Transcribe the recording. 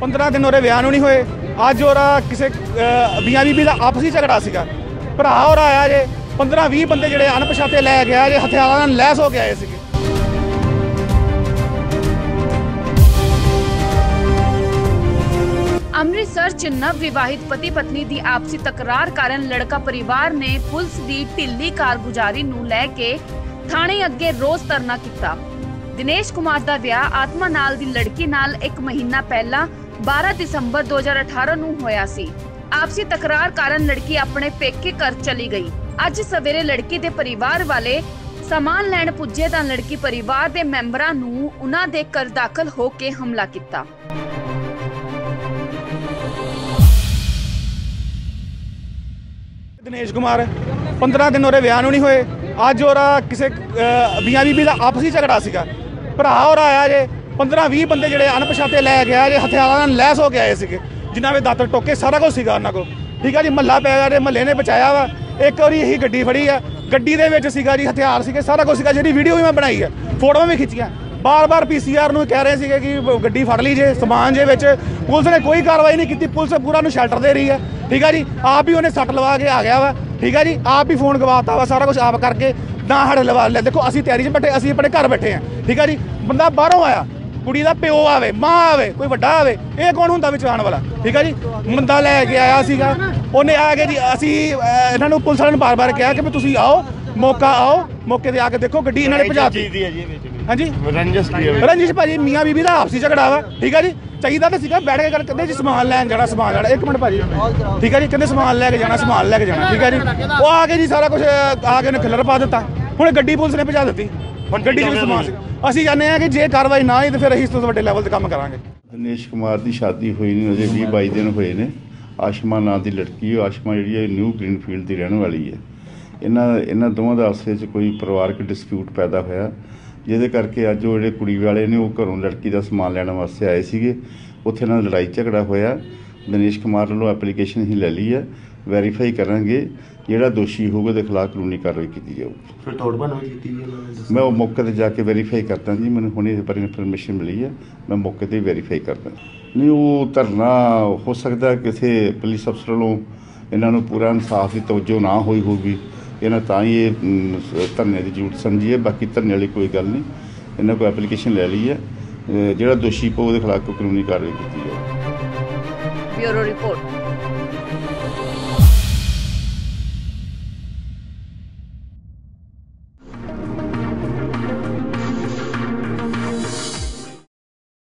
15 ਦਿਨ ਉਹਦੇ ਵਿਆਹ ਨੂੰ ਨਹੀਂ ਹੋਏ। ਅੱਜ ਉਹਦਾ ਕਿਸੇ ਬੀਆਂ ਬੀਬੀ ਦਾ ਆਪਸੀ ਝਗੜਾ ਸੀਗਾ। ਭਰਾ ਹੋਰ ਆਇਆ ਜੇ 15 20 ਬੰਦੇ ਜਿਹੜੇ ਅਣਪਛਾਤੇ ਲੈ ਗਿਆ ਜੇ, ਹਥਿਆਰਾਂ ਨਾਲ ਲੈਸ ਹੋ ਕੇ ਆਏ ਸੀਗੇ। ਅੰਮ੍ਰਿਤਸਰ ਚ ਨਵ ਵਿਵਾਹਿਤ ਪਤੀ ਪਤਨੀ ਦੀ ਆਪਸੀ ਤਕਰਾਰ ਕਾਰਨ ਲੜਕਾ ਪਰਿਵਾਰ ਨੇ ਪੁਲਿਸ ਦੀ ਢਿੱਲੀ ਕਾਰਗੁਜ਼ਾਰੀ ਨੂੰ ਲੈ ਕੇ ਥਾਣੇ ਅੱਗੇ ਰੋਸ ਧਰਨਾ ਕੀਤਾ। ਦਿਨੇਸ਼ ਕੁਮਾਰ ਦਾ ਵਿਆਹ ਆਤਮਾ ਨਾਲ ਦੀ ਲੜਕੀ ਨਾਲ ਇੱਕ ਮਹੀਨਾ ਪਹਿਲਾਂ 12 ਦਸੰਬਰ 2018 ਨੂੰ ਹੋਇਆ ਸੀ। ਆਪਸੀ ਤਕਰਾਰ ਕਾਰਨ ਲੜਕੀ ਆਪਣੇ ਪੇਕੇ ਘਰ ਚਲੀ ਗਈ। ਅੱਜ ਸਵੇਰੇ ਲੜਕੀ ਦੇ ਪਰਿਵਾਰ ਵਾਲੇ ਸਮਾਨ ਲੈਣ ਪੁੱਜੇ ਤਾਂ ਲੜਕੀ ਪਰਿਵਾਰ ਦੇ ਮੈਂਬਰਾਂ ਨੂੰ ਉਹਨਾਂ ਦੇ ਘਰ ਦਾਖਲ ਹੋ ਕੇ ਹਮਲਾ ਕੀਤਾ। ਦਿਨੇਸ਼ ਕੁਮਾਰ 15 ਦਿਨ ਉਹਦੇ ਵਿਆਹ ਨੂੰ ਨਹੀਂ ਹੋਏ। ਅੱਜ ਉਹਦਾ ਕਿਸੇ ਬੀਆਂ ਬੀਬੀ ਦਾ ਆਪਸੀ ਝਗੜਾ ਸੀਗਾ। ਭਰਾ ਹੋਰ ਆਇਆ ਜੇ 15 20 ਬੰਦੇ ਜਿਹੜੇ ਅਣਪਛਾਤੇ ਲੈ ਗਿਆ ਜੇ ਹਥਿਆਰਾਂ ਨਾਲ ਲੈਸ ਹੋ ਕੇ ਆਏ ਸੀਗੇ, ਜਿਨ੍ਹਾਂ ਵਿੱਚ ਦਾਤਰ ਟੋਕੇ ਸਾਰਾ ਕੁਝ ਸੀਗਾ ਉਹਨਾਂ ਕੋਲ। ਠੀਕ ਆ ਜੀ, ਮਹੱਲਾ ਪੈ ਗਿਆ ਜੇ ਮਹੱਲੇ ਨੇ ਬਚਾਇਆ ਵਾ। ਇੱਕ ਵਾਰੀ ਇਹੀ ਗੱਡੀ ਫੜੀ ਆ। ਗੱਡੀ ਦੇ ਵਿੱਚ ਸੀਗਾ ਜੀ, ਹਥਿਆਰ ਸੀਗੇ, ਸਾਰਾ ਕੁਝ ਸੀਗਾ। ਜਿਹੜੀ ਵੀਡੀਓ ਵੀ ਮੈਂ ਬਣਾਈ ਆ, ਫੋਟੋਆਂ ਵੀ ਖਿੱਚੀਆਂ। ਬਾਰ-ਬਾਰ ਪੀਸੀਆਰ ਨੂੰ ਕਹਿ ਰਹੇ ਸੀਗੇ ਕਿ ਗੱਡੀ ਫੜ ਲਈ ਜੇ, ਸਮਾਨ ਜੇ ਵਿੱਚ। ਪੁਲਿਸ ਨੇ ਕੋਈ ਕਾਰਵਾਈ ਨਹੀਂ ਕੀਤੀ, ਪੁਲਿਸ ਪੂਰਾ ਨੂੰ ਸ਼ੈਲਟਰ ਦੇ ਰਹੀ ਹੈ ਠੀਕ ਆ ਜੀ, ਆਪ ਹੀ ਉਹਨੇ ਸੱਟ ਲਵਾ ਕੇ ਆ ਗਿਆ ਵਾ। ਠੀਕ ਆ ਜੀ, ਆਪ ਹੀ ਫੋਨ ਗਵਾਤਾ ਵਾ ਸਾਰਾ ਕੁਝ ਆਪ ਕਰਕੇ, ਨਾ ਸਾਡੇ ਲਵਾ ਲੈ। ਦੇਖੋ, ਅਸੀਂ ਤਿਆਰੀ 'ਚ ਬੈਠੇ, ਅਸੀਂ ਆਪਣੇ ਘਰ ਬੈਠੇ ਆ। ਠੀਕ ਆ ਜੀ, ਬੰਦਾ ਬਾਹਰੋਂ ਆਇਆ। ਕੁੜੀ ਦਾ ਪਿਓ ਆਵੇ ਮਾਂ ਆਵੇ ਕੋਈ ਵੱਡਾ ਆਵੇ ਇਹ ਕੌਣ ਹੁੰਦਾ ਵਿੱਚ ਆਉਣ ਵਾਲਾ? ਠੀਕ ਆ ਜੀ? ਬੰਦਾ ਲੈ ਕੇ ਆਇਆ ਸੀਗਾ। ਉਹਨੇ ਆ ਕੇ ਜੀ ਅਸੀਂ ਇਹਨਾਂ ਨੂੰ ਪੁਲਿਸ ਵਾਲਿਆਂ ਨੂੰ ਬਾਰ-ਬਾਰ ਕਿਹਾ ਕਿ ਵੀ ਤੁਸੀਂ ਆਓ ਮੌਕਾ ਆਓ ਮੌਕੇ ਤੇ ਆ ਕੇ ਦੇਖੋ ਗੱਡੀ ਇਹਨਾਂ ਨੇ ਭਜਾਤੀ। ਹਾਂਜੀ? ਰੰਜਸ ਕੀ ਹੈ ਰਣਜੀਤ ਭਾਜੀ ਮੀਆਂ ਬੀਬੀ ਦਾ ਆਪਸੀ ਝਗੜਾ ਵਾ ਠੀਕ ਆ ਜੀ? ਚਾਹੀਦਾ ਤਾਂ ਸੀਗਾ ਬੈਠ ਕੇ ਗੱਲ ਕਹਿੰਦੇ ਜੀ ਸਮਾਨ ਲੈਣ ਜਾਣਾ ਸਮਾਨ ਲੈਣਾ। ਇੱਕ ਮਿੰਟ ਭਾਜੀ। ਠੀਕ ਆ ਜੀ? ਕਹਿੰਦੇ ਸਮਾਨ ਲੈ ਕੇ ਜਾਣਾ ਸਮਾਨ ਲੈ ਕੇ ਜਾਣਾ ਠੀਕ ਆ ਜੀ? ਉਹ ਆ ਕੇ ਜੀ ਸਾਰਾ ਕੁਝ ਆ ਕੇ ਉਹਨੇ ਖਿਲਰ ਪਾ ਦਿੱਤਾ। ਹੁਣ ਗੱਡੀ ਪੁਲਿਸ ਨੇ ਭਜਾ ਦਿੱਤੀ। ਹੁਣ ਗੱਡੀ 'ਚ ਵੀ ਸਮਾਨ ਸੀ। ਅਸੀਂ ਜਾਣਦੇ ਹਾਂ ਕਿ ਜੇ ਕਾਰਵਾਈ ਨਾ ਹੋਈ ਤਾਂ ਫਿਰ ਅਸੀਂ ਇਸ ਤੋਂ ਵੱਡੇ ਲੈਵਲ ਤੇ ਕੰਮ ਕਰਾਂਗੇ। ਦਿਨੇਸ਼ ਕੁਮਾਰ ਦੀ ਸ਼ਾਦੀ ਹੋਈ ਨਹੀਂ ਅਜੇ 20 22 ਦਿਨ ਹੋਏ ਨੇ। ਆਸ਼ਮਾ ਨਾਂ ਦੀ ਲੜਕੀ ਹੈ, ਆਸ਼ਮਾ ਜਿਹੜੀ ਹੈ ਨਿਊ ਗ੍ਰੀਨਫੀਲਡ ਦੀ ਰਹਿਣ ਵਾਲੀ ਹੈ। ਇਹਨਾਂ ਇਹਨਾਂ ਦੋਵਾਂ ਦਾ ਆਪਸ ਵਿੱਚ ਕੋਈ ਪਰਿਵਾਰਕ ਡਿਸਪਿਊਟ ਪੈਦਾ ਹੋਇਆ। ਜਿਹਦੇ ਕਰਕੇ ਅੱਜ ਉਹ ਜਿਹੜੇ ਕੁੜੀ ਵਾਲੇ ਨੇ, ਉਹ ਘਰੋਂ ਲੜਕੀ ਦਾ ਸਮਾਨ ਲੈਣ ਵਾਸਤੇ ਆਏ ਸੀਗੇ। ਉੱਥੇ ਨਾਲ ਲੜਾਈ ਝਗੜਾ ਹੋਇਆ। ਦਿਨੇਸ਼ ਕੁਮਾਰ ਵੱਲੋਂ ਐਪਲੀਕੇਸ਼ਨ ਹੀ ਲੈ ਲਈ ਹੈ ਵੈਰੀਫਾਈ ਕਰਾਂਗੇ ਜਿਹੜਾ ਦੋਸ਼ੀ ਹੋਊਗਾ ਉਹਦੇ ਖਿਲਾਫ ਕਾਨੂੰਨੀ ਕਾਰਵਾਈ ਕੀਤੀ ਜਾਊਗੀ। ਫਿਰ ਤੋੜਬਨ ਵੀ ਕੀਤੀ ਜੀ ਉਹਨਾਂ ਨੇ ਦੱਸਿਆ। ਮੈਂ ਉਹ ਮੌਕੇ ਤੇ ਜਾ ਕੇ ਵੈਰੀਫਾਈ ਕਰਦਾ ਜੀ ਮੈਨੂੰ ਹੁਣੇ ਇਸ ਬਾਰੇ ਇਨਫੋਰਮੇਸ਼ਨ ਮਿਲੀ ਹੈ ਮੈਂ ਮੌਕੇ ਤੇ ਵੈਰੀਫਾਈ ਕਰਦਾ। ਨਹੀਂ ਉਹ ਧਰਨਾ ਹੋ ਸਕਦਾ ਕਿਸੇ ਪੁਲਿਸ ਅਫਸਰ ਵੱਲੋਂ ਇਹਨਾਂ ਨੂੰ ਪੂਰਾ ਇਨਸਾਫ ਦੀ ਤਵੱਜੋ ਨਾ ਹੋਈ ਹੋਊਗੀ। ਇਹਨਾਂ ਤਾਂ ਹੀ ਇਹ ਸ- ਧਰਨੇ ਦੀ ਜ਼ਰੂਰਤ ਸਮਝੀ ਹੈ ਬਾਕੀ ਧਰਨੇ ਵਾਲੀ ਕੋਈ ਗੱਲ ਨਹੀਂ। ਇਹਨਾਂ ਕੋਲ ਐਪਲੀਕੇਸ਼ਨ ਲੈ ਲਈ ਹੈ ਜਿਹੜਾ ਦੋਸ਼ੀ ਪੋ ਉਹਦੇ ਖਿਲਾਫ ਕੋਈ ਕਾਨੂੰਨੀ ਕਾਰਵਾਈ ਕੀਤੀ ਜਾਊਗੀ। Bureau report.